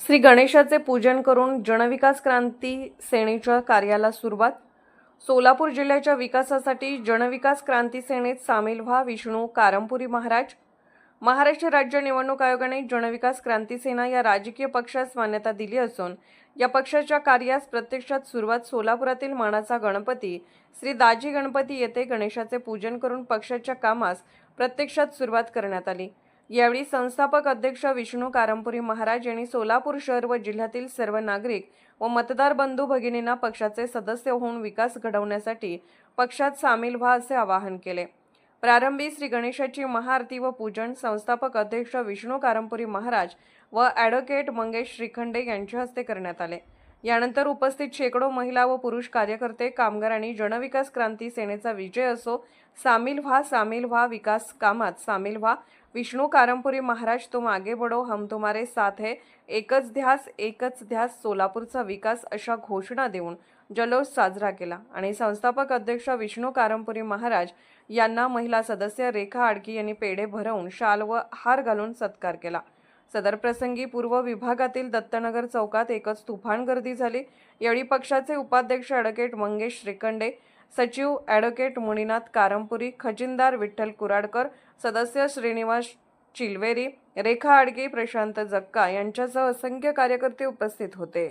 श्री गणेशाचे पूजन करून जनविकास क्रांती सेनेच्या कार्याला सुरुवात. सोलापूर जिल्ह्याच्या विकासासाठी जनविकास क्रांती सेनेत सामील व्हा विष्णू कारंपुरी महाराज. महाराष्ट्र राज्य निवडणूक आयोगाने जनविकास क्रांती सेना या राजकीय पक्षास मान्यता दिली असून या पक्षाच्या कार्यास प्रत्यक्षात सुरुवात सोलापुरातील मानाचा गणपती श्री दाजी गणपती येथे गणेशाचे पूजन करून पक्षाच्या कामास प्रत्यक्षात सुरुवात करण्यात आली. यावेळी संस्थापक अध्यक्ष विष्णू कारंपुरी महाराज यांनी सोलापूर शहर व जिल्ह्यातील सर्व नागरिक व मतदार बंधू भगिनींना पक्षाचे सदस्य होऊन विकास घडवण्यासाठी पक्षात सामील व्हा असे आवाहन केले. प्रारंभी श्री गणेशाची महाआरती व पूजन संस्थापक अध्यक्ष विष्णू कारंपुरी महाराज व ॲडव्होकेट मंगेश श्रीखंडे यांच्या हस्ते करण्यात आले. यानंतर उपस्थित शेकडो महिला व पुरुष कार्यकर्ते कामगार आणि जनविकास क्रांती सेनेचा विजय असो सामील व्हा सामील व्हा विकास कामात सामील व्हा. विष्णू कारंपुरी महाराज तुम आगे बढो हम तुम्हारे साथ है. एकच ध्यास एकच ध्यास सोलापूरचा विकास अशा घोषणा देऊन जल्लोष साजरा केला. आणि संस्थापक अध्यक्ष विष्णू कारंपुरी महाराज यांना महिला सदस्य रेखा आडकी यांनी पेढे भरवून शाल व हार घालून सत्कार केला. सदर प्रसंगी पूर्व विभागातील दत्तनगर चौकात एकच तुफान गर्दी झाली. यावेळी पक्षाचे उपाध्यक्ष ॲडव्होकेट मंगेश श्रीखंडे सचिव ॲडव्होकेट मुनीनाथ कारंपुरी खजिनदार विठ्ठल कुराडकर सदस्य श्रीनिवास चिलवेरी रेखा आडगे प्रशांत जक्का यांच्यासह असंख्य कार्यकर्ते उपस्थित होते.